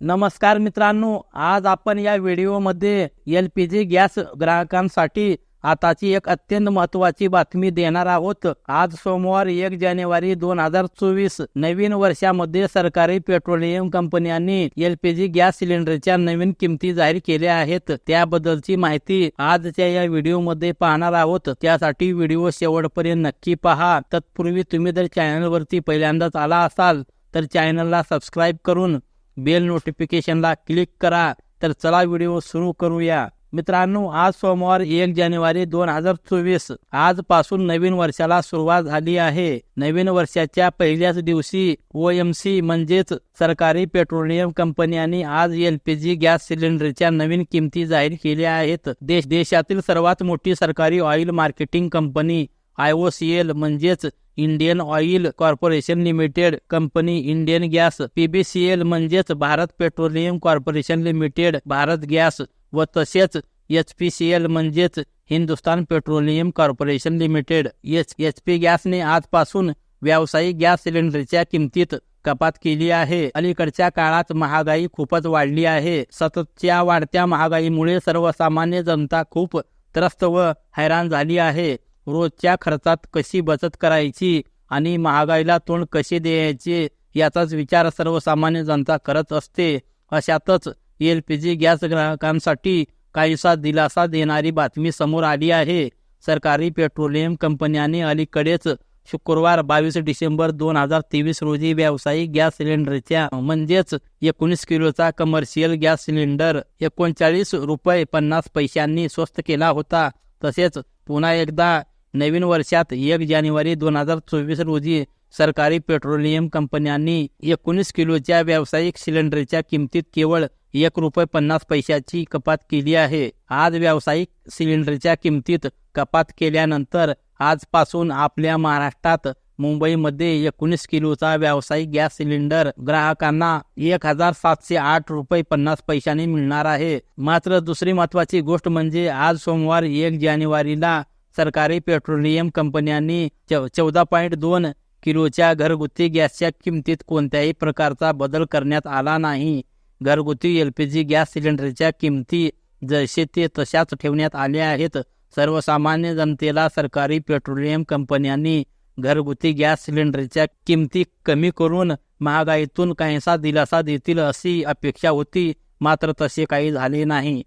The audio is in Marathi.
नमस्कार मित्रांनो आज आपण या व्हिडिओमध्ये एल पी जी गॅस ग्राहकांसाठी आताची एक अत्यंत महत्वाची बातमी देणार आहोत. आज सोमवार एक जानेवारी दोन हजार चोवीस नवीन वर्षामध्ये सरकारी पेट्रोलियम कंपन्यांनी एल पी जी गॅस सिलेंडरच्या नवीन किमती जाहीर केल्या आहेत. त्याबद्दलची माहिती आजच्या या व्हिडिओमध्ये पाहणार आहोत. त्यासाठी व्हिडिओ शेवटपर्यंत नक्की पहा. तत्पूर्वी तुम्ही जर चॅनलवरती पहिल्यांदाच आला असाल तर चॅनलला सबस्क्राईब करून बेल नोटिफिकेशनला क्लिक करा. तर चला व्हिडिओ सुरू करूया. मित्रांनो आज सोमवार एक जानेवारी दोन हजार चोवीस. आजपासून नवीन वर्षाला सुरुवात झाली आहे. नवीन वर्षाच्या पहिल्याच दिवशी ओ एम सी म्हणजेच सरकारी पेट्रोलियम कंपन्यांनी आज एलपीजी गॅस सिलेंडरच्या नवीन किमती जाहीर केल्या आहेत. देश देशातील सर्वात मोठी सरकारी oil marketing company I O C L म्हणजेच Indian Oil Corporation Limited company Indian gas BPCL म्हणजेच Bharat Petroleum Corporation Limited Bharat gas व तसेच एच पी सी एल म्हणजेच Hindustan Petroleum Corporation Limited. H H P गॅसने आजपासून व्यावसायिक गॅस सिलेंडरच्या किमतीत कपात केली आहे. अलीकडच्या काळात महागाई खूपच वाढली आहे. सततच्या वाढत्या महागाईमुळे सर्वसामान्य जनता खूप त्रस्त व हैराण झाली आहे. रोजच्या खर्चात कशी बचत करायची आणि महागाईला तोंड कसे द्यायचे याचाच विचार सर्वसामान्य जनता करत असते. अशातच एल पी जी गॅस ग्राहकांसाठी काहीसा दिलासा देणारी बातमी समोर आली आहे. सरकारी पेट्रोलियम कंपन्याने अलीकडेच शुक्रवार बावीस डिसेंबर दोन हजार तेवीस रोजी व्यावसायिक गॅस सिलेंडरच्या म्हणजेच एकोणीस किलोचा कमर्शियल गॅस सिलेंडर एकोणचाळीस रुपये पन्नास पैशांनी स्वस्त केला होता. तसेच पुन्हा एकदा नवीन वर्षात एक जानेवारी दोन हजार चोवीस रोजी सरकारी पेट्रोलियम कंपन्यांनी एकोणीस किलोच्या व्यावसायिक सिलेंडरच्या किमतीत केवळ एक रुपये पन्नास पैशाची कपात केली आहे. आज व्यावसायिक सिलेंडरच्या किमतीत कपात केल्यानंतर आजपासून आपल्या महाराष्ट्रात मुंबईमध्ये एकोणीस किलोचा व्यावसायिक गॅस सिलेंडर ग्राहकांना एक हजार सातशे आठ रुपये पन्नास पैशांनी मिळणार आहे. मात्र दुसरी महत्वाची गोष्ट म्हणजे आज सोमवार एक जानेवारीला सरकारी पेट्रोलियम कंपन्यांनी चौदा पॉईंट दोन किलोच्या घरगुती गॅसच्या किमतीत कोणत्याही प्रकारचा बदल करण्यात आला नाही. घरगुती एल पी जी गॅस सिलेंडरच्या किमती जसे ते तशाच ठेवण्यात आल्या आहेत. सर्वसामान्य जनतेला सरकारी पेट्रोलियम कंपन्यांनी घरगुती गॅस सिलेंडरच्या किमती कमी करून महागाईतून काहीसा दिलासा देतील अशी अपेक्षा होती. मात्र तसे काही झाले नाही.